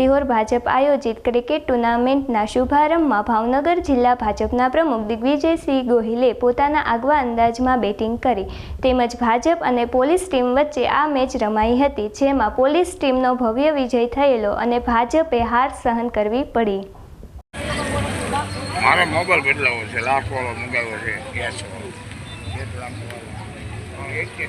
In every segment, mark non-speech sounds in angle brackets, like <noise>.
સિહોર ભાજપ આયોજિત ક્રિકેટ ટુર્નામેન્ટના શુભારંભમાં ભાવનગર જિલ્લા ભાજપના પ્રમુખ દિગ્વિજયસિંહ ગોહિલે પોતાના આગવા અંદાજમાં બેટિંગ કરી. તેમજ ભાજપ અને પોલીસ ટીમ વચ્ચે આ મેચ રમાઈ હતી જેમાં પોલીસ ટીમનો ભવ્ય વિજય થયેલો અને ભાજપે હાર સહન કરવી પડી. મારો મોબાઈલ બદલાવો છે લાસ્ટ વાળો મંગાવ્યો છે ગેસ વાળો કેટલા મોબાઈલ એક કે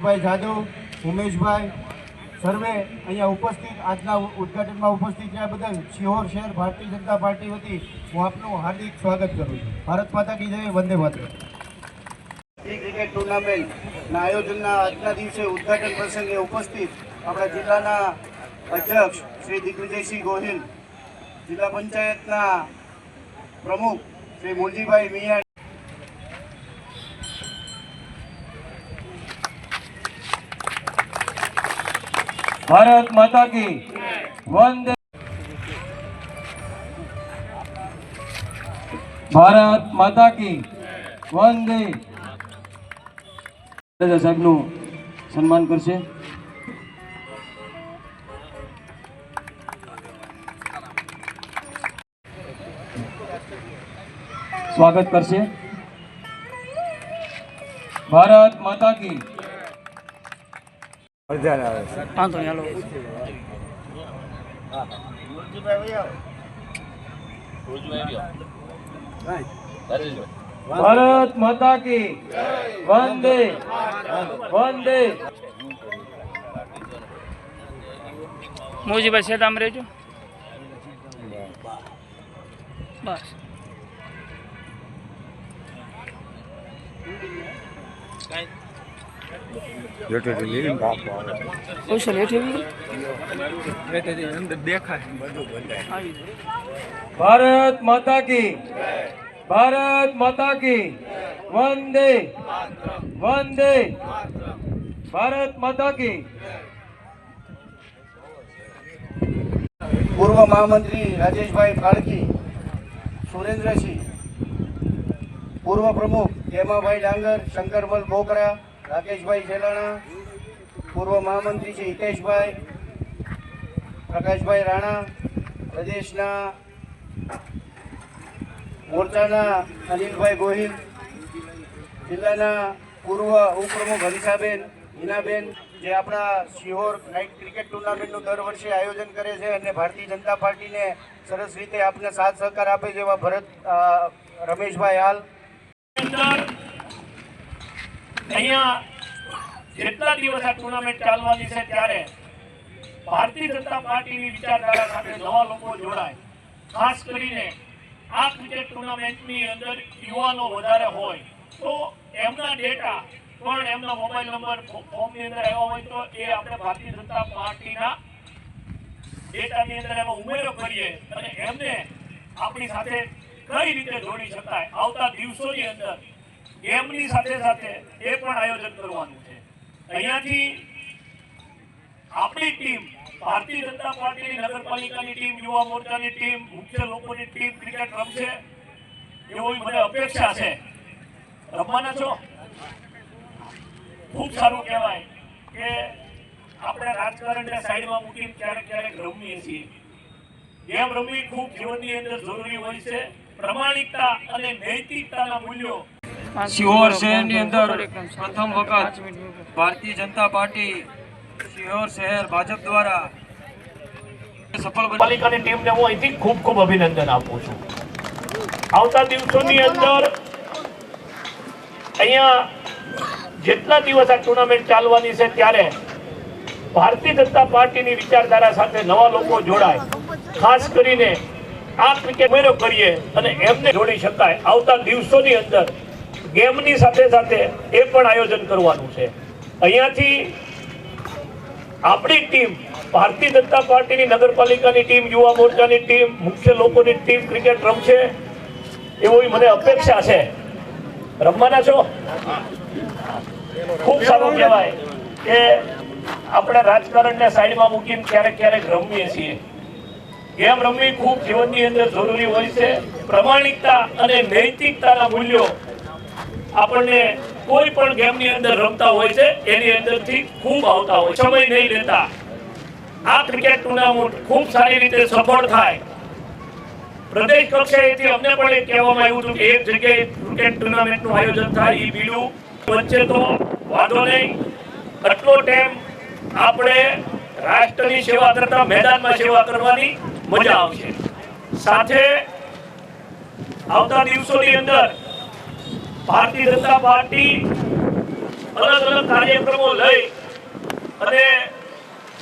ભાઈ જાદવ, ઉમેશભાઈ, સર્વે અહીંયા ઉપસ્થિત, આજના ઉદ્ઘાટનમાં ઉપસ્થિત રહ્યા બદલ શિહોર શહેર ભારતીય જનતા પાર્ટી વતી હું આપનું હાર્દિક સ્વાગત કરું છું. ભારત માતા કી જય, વંદે માત્ર ક્રિકેટ ટુર્નામેન્ટના આયોજનના આજના દિવસે ઉદ્ઘાટન પ્રસંગે ઉપસ્થિત આપણા જિલ્લાના અધ્યક્ષ શ્રી દિગ્વિજયસિંહ ગોહિલ, જિલ્લા પંચાયતના પ્રમુખ શ્રી મુરજીભાઈ મિયા ભારત માતા કી. વંદે ભારત માતા કી. વંદે. દાદા સાહેબનું સન્માન કરશે. સ્વાગત કરશે. ભારત માતા કી. ભારત માતા કી વંદે વંદે. મોજીભાઈ સેદામ રેજો બસ. કૌશલ ભારત માતા કી. ભારત માતા કી. વંદે. વંદે. ભારત માતા કી. પૂર્વ મહામંત્રી રાજેશભાઈ ફાળકી સુરેન્દ્રસિંહ. પૂર્વ પ્રમુખ હેમાભાઈ ડાંગર શંકરમલ બોકરા રાકેશભાઈ જેલાણા પૂર્વ મહામંત્રી છે હિતેશભાઈ, પ્રકાશભાઈ રાણા, પ્રદેશના મોરચાના અનિલભાઈ ગોહિલ, જિલ્લાના પૂર્વ ઉપપ્રમુખ હરીસાબેન હિનાબેન, જે આપણા શિહોર નાઇટ ક્રિકેટ ટુર્નામેન્ટનું દર વર્ષે આયોજન કરે છે અને ભારતીય જનતા પાર્ટીને સરસ રીતે આપને સાથ સહકાર આપે છે એવા ભરત રમેશભાઈ હાલ. અહીંયા જેટલા દિવસ આ ટુર્નામેન્ટ ચાલવાની છે ત્યારે ભારતીય જનતા પાર્ટીની વિચારધારા સાથે નવા લોકો જોડાય. ખાસ કરીને આ ક્રિકેટ ટુર્નામેન્ટની અંદર યુવાનો વધારે હોય તો એમના ડેટા પણ એમના મોબાઈલ નંબર ફોર્મની અંદર આવ્યા હોય તો એ આપણે ભારતીય જનતા પાર્ટીના ડેટાની અંદર એમાં ઉમેરો કરીએ અને એમને આપણી સાથે કઈ રીતે જોડી શકાય આવતા દિવસોની અંદર ગેમની સાથે સાથે એ પણ આયોજન કરવાનું છે. અહીંયાથી આપણી ટીમ, ભારતીય જનતા પાર્ટીની નગરપાલિકાની ટીમ, યુવા મોરચાની ટીમ, મુખ્ય લોકોની ટીમ, ક્રિકેટ રમશે એવી મને અપેક્ષા છે. રમવાના છો? ખૂબ સારું કહેવાય કે આપણે રાજકારણને સાઈડમાં મૂકીને ક્યારેક ક્યારેક રમીએ છીએ. ગેમ રમવી ખૂબ જીવનની અંદર જરૂરી હોય છે. પ્રમાણિકતા અને નૈતિકતાના મૂલ્યો શિહોર શહેરની અંદર પ્રથમ વખત ભારતીય જનતા પાર્ટી શિહોર શહેર ભાજપ દ્વારા સફળ પાલિકાની ટીમને હું અહીંથી ખૂબ ખૂબ અભિનંદન આપું છું. આવતા દિવસોની અંદર અહીંયા જેટલા દિવસ આ ટુર્નામેન્ટ ચાલવાની છે ત્યારે ભારતીય જનતા પાર્ટીની વિચારધારા સાથે નવા લોકો જોડાય. ખાસ કરીને આ ક્રિકેટ મેળો કરીએ અને એમને જોડી શકાય. આવતા દિવસોની અંદર ગેમની સાથે સાથે એ પણ આયોજન કરવાનું છે. અહીંયાથી આપણી ટીમ, ભારતીય જનતા પાર્ટીની નગરપાલિકાની ટીમ, યુવા મોરચાની ટીમ, મુખ્ય લોકોની ટીમ ક્રિકેટ રમશે એવી મને અપેક્ષા છે. રમવાના છો? ખૂબ સારું કહેવાય કે આપણે રાજકારણને સાઈડમાં મૂકીને ક્યારેક ક્યારેક રમીએ છીએ. ગેમ રમવી ખૂબ જીવનની અંદર જરૂરી હોય છે. પ્રમાણિકતા અને નૈતિકતાના મૂલ્યો આપણને કોઈ પણ ગેમની અંદર રમતા હોય છે, એની અંદરથી ખૂબ આવતા હોય, સમય નહીં લેતા. આ ક્રિકેટ ટુર્નામેન્ટ ખૂબ સારી રીતે સફળ થાય. પ્રદેશ કક્ષાએથી અમને પણ એક કહેવામાં આવ્યું હતું કે એક જગ્યાએ ક્રિકેટ ટુર્નામેન્ટનું આયોજન થાય એ બીડું વચ્ચે તો વાંધો નહીં. આટલો ટાઈમ આપણે રાષ્ટ્રની સેવા કરતા, મેદાનમાં સેવા કરવાની મજા આવશે. સાથે આવતા દિવસોની અંદર ભારતીય જનતા પાર્ટી અલગ અલગ કાર્યક્રમો લઈ અને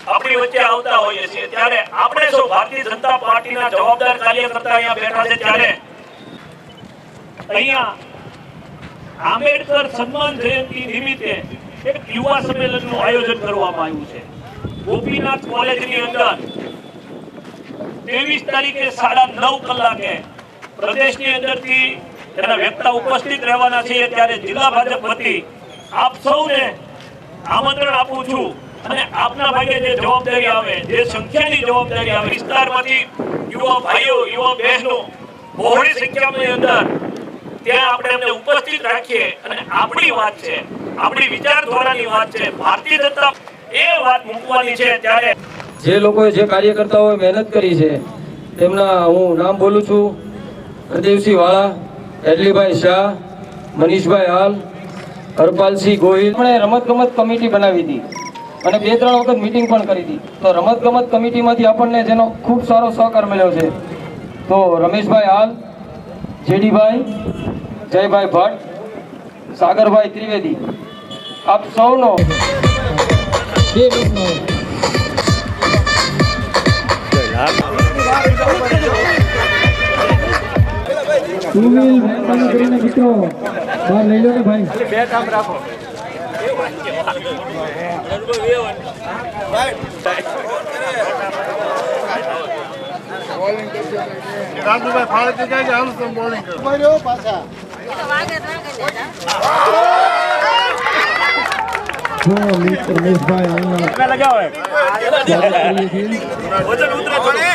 આપણી વચ્ચે આવતા હોઈએ છીએ. ત્યારે આપણે સૌ ભારતીય જનતા પાર્ટીના જવાબદાર કાર્યકર્તા અહીંયા બેઠા છે, ત્યારે અહીંયા આંબેડકર સન્માન જયંતિ નિમિત્તે એક યુવા સંમેલનનું આયોજન કરવામાં આવ્યું છે. ગોપીનાથ કોલેજની અંદર ત્રેવીસ તારીખે સાડા નવ કલાકે પ્રદેશની અંદરથી તેના વ્યક્તા ઉપસ્થિત રહેવાના છીએ ત્યારે જિલ્લા ભાજપ વતી આપ સૌને આમંત્રણ આપું છું અને આપના ભાગે જે જવાબદારી આવે, જે સંખ્યાની જવાબદારી આવે, વિસ્તારમાંથી યુવા ભાઈઓ, યુવા બહેનો બહોળી સંખ્યાની અંદર ત્યાં આપણે એમને ઉપસ્થિત રાખીએ અને આપણી વાત છે, આપણી વિચારધારાની વાત છે, ભારતીય જનતા એ વાત મૂકવાની છે ત્યારે જે લોકોએ જે કાર્યકર્તાઓએ મહેનત કરી છે, તેમના હું નામ બોલું છું પ્રદેવસિંહ વાળા એડલીભાઈ શાહ મનીષભાઈ હાલ હરપાલસિંહ ગોહિલ. એમણે રમતગમત કમિટી બનાવી હતી અને બે ત્રણ વખત મિટિંગ પણ કરી હતી તો રમતગમત કમિટીમાંથી આપણને જેનો ખૂબ સારો સહકાર મળ્યો છે. તો રમેશભાઈ હાલ જેડીભાઈ જયભાઈ ભટ્ટ સાગરભાઈ ત્રિવેદી. આપ સૌનો બે મિનિટનો. ટુ વ્હીલ મહેરબાની કરીને મિત્રો. બહાર લઈ લો ને ભાઈ. રાજુભાઈ ફાળતી જાય છે આમ તો બોલિંગ પાછા. જો મિત્ર રમેશભાઈ વજન ઉતરે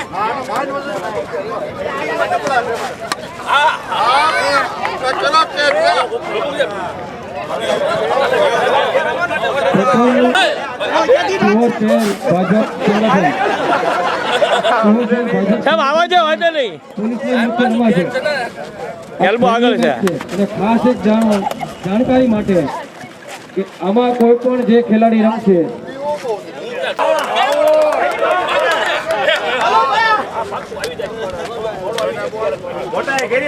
ખાસ જાણકારી માટે કે આમાં કોઈ પણ જે ખેલાડી રમશે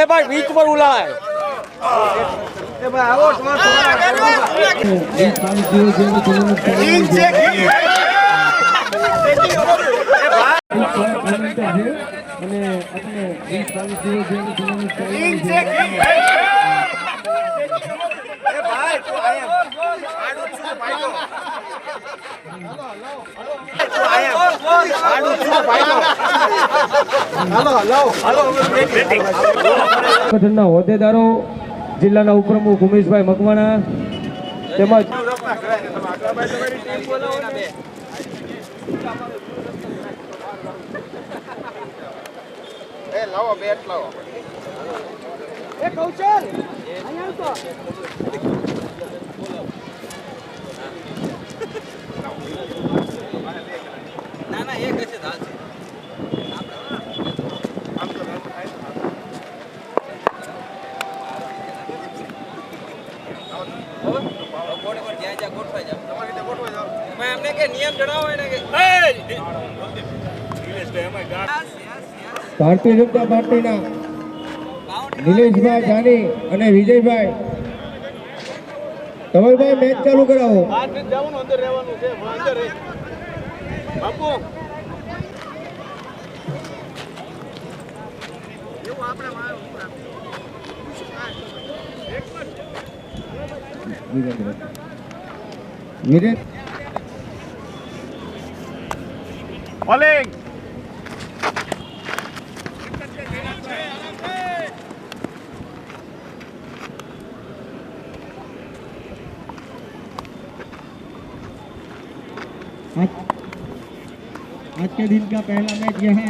એ ભાઈ બીચ પર ઉલાય વીસ બાવીસ દિવસ જેવી tournament ચાલવાની છે. tournament છે અને આપણે વીસ બાવીસ દિવસ જેવી tournament ચાલવાની છે. સંગઠનના હોદ્દેદારો જિલ્લાના ઉપપ્રમુખ ઉમેશભાઈ મકવાણા તેમજ લાવો બેટ લાવો. હવે જા ગોઠવાઈ જાવ તમારી રીતે ગોઠવાઈ જાવ ભાઈ અમને કે નિયમ જણાવો એને કે ભારતીય જનતા પાર્ટીના નિલેશભાઈ જાની અને વિજયભાઈ. ધવલભાઈ મેચ ચાલુ કરાવો. आज, आज के दिन का पहला मैच यह है।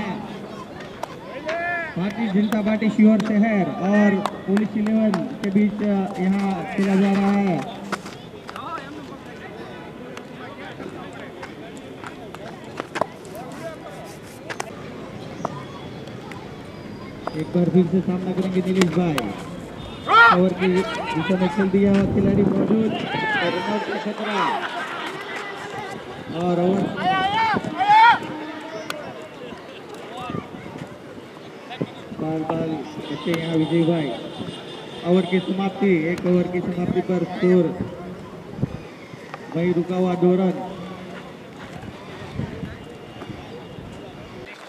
भारतीय जनता पार्टी शिवर शहर और पुलिस इलेवन के बीच यहाँ खेला जा रहा है। बार फिर से सामना करेंगे नीलेश भाई। ओवर की दिशा में खेल दिया खिलाड़ी मौजूद खतरा और बार बार बच्चे यहाँ विजय भाई। ओवर की समाप्ति, एक ओवर की समाप्ति पर स्कोर वही रुका हुआ दो रन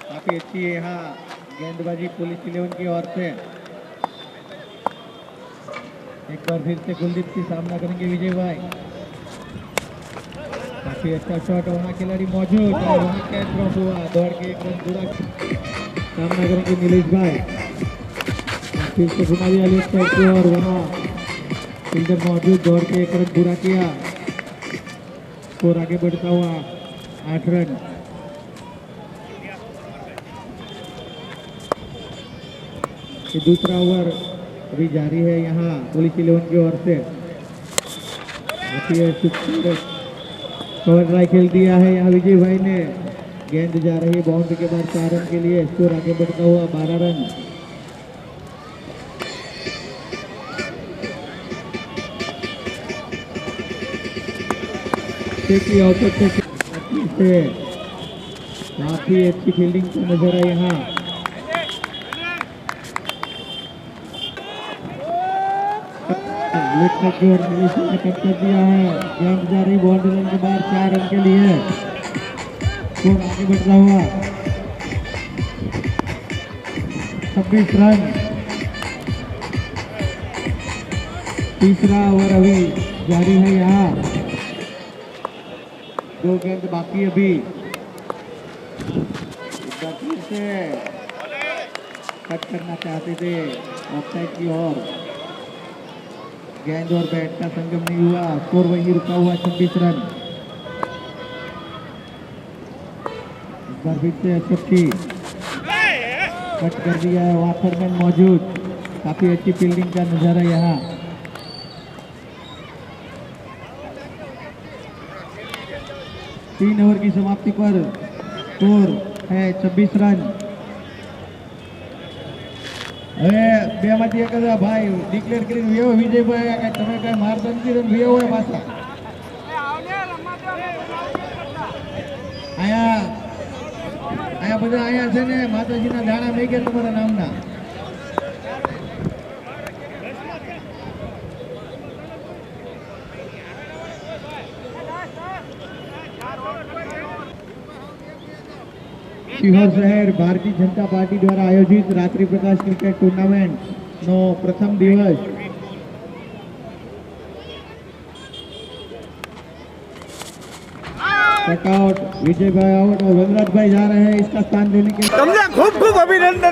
काफ़ी अच्छी है यहाँ गेंदबाजी पुलिस इलेवन की ओर से। एक बार फिर से कुलदीप की सामना करेंगे विजय भाई। काफ़ी अच्छा शॉट वहाँ खिलाड़ी मौजूद, और वहाँ कैच ड्रॉप हुआ, दौड़ के एक रन पूरा। सामना करेंगे नीलेश भाई। फिर से घुमा दिया लेफ़्ट साइड पे और वहाँ फील्डर मौजूद, दौड़ के एक रन पूरा किया। स्कोर आगे बढ़ता हुआ, आठ रन। ये दूसरा ओवर अभी जारी है यहाँ पुलिस इलेवन की ओर से। कवर ड्राई खेल दिया है यहाँ विजय भाई ने। गेंद जा रही है बाउंड्री के बाद चार रन के लिए। स्कोर आगे बढ़ता हुआ बारह रन। की से काफ़ी अच्छी फील्डिंग का नज़र है यहाँ। लेफ़्ट की ओर मलेशिया कट कर दिया है गेंद जा रही के चार रन के लिए बढ़ता हुआ छब्बीस रन तीसरा ओवर अभी जारी है यहाँ दो गेंद बाकी अभी से कट करना चाहते थे ऑफसाइड की ओर गेंद और बैट का संगम नहीं हुआ। स्कोर वही रुका हुआ छब्बीस रन। एक बार फिर से की कट कर दिया है। वाथरमैन मौजूद। काफ़ी अच्छी फील्डिंग का नज़ारा यहाँ। तीन ओवर की समाप्ति पर स्कोर है छब्बीस रन। હવે બેમાંથી એક જ ભાઈ ડિક્લેર કરીને વ્યવ વિજયભાઈ કે તમે કઈ નથી તો વ્યવ હોય પાછા. અહીંયા અહીંયા બધા અહીંયા છે ને માતાજીના દાણા મેં ગયા તમારા નામના. શિહોર શહેર ભારતીય જનતા પાર્ટી દ્વારા આયોજિત રાત્રિ પ્રકાશ ક્રિકેટ ટુર્નામેન્ટ નો પ્રથમ દિવસ कटआउट विजय भाई आउट और वनराज भाई जा रहे हैं इसका स्थान लेने के તમને ખૂબ ખૂબ અભિનંદન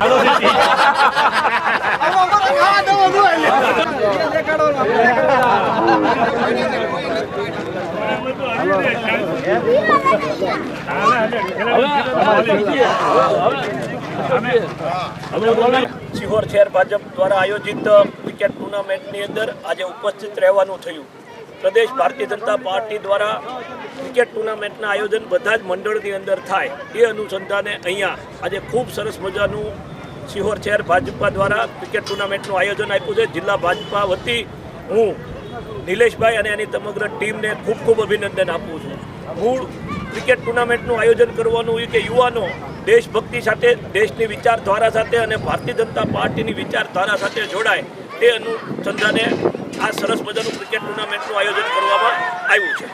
<laughs> સિહોર શહેર ભાજપ દ્વારા આયોજિત ક્રિકેટ ટુર્નામેન્ટની અંદર આજે ઉપસ્થિત રહેવાનું થયું. પ્રદેશ ભારતીય જનતા પાર્ટી દ્વારા ક્રિકેટ ટુર્નામેન્ટના આયોજન બધા જ મંડળની અંદર થાય એ અનુસંધાને અહીંયા આજે ખૂબ સરસ મજાનું સિહોર શહેર ભાજપા દ્વારા ક્રિકેટ ટુર્નામેન્ટનું આયોજન આપ્યું છે. જિલ્લા ભાજપા વતી હું નિલેશભાઈ અને એની સમગ્ર ટીમને ખૂબ ખૂબ અભિનંદન આપું છું. મૂળ ક્રિકેટ ટુર્નામેન્ટનું આયોજન કરવાનું એ કે યુવાનો દેશભક્તિ સાથે, દેશની વિચારધારા સાથે અને ભારતીય જનતા પાર્ટીની વિચારધારા સાથે જોડાય તે અનુસંધાને આ સરસ મજાનું ક્રિકેટ ટુર્નામેન્ટનું આયોજન કરવામાં આવ્યું છે.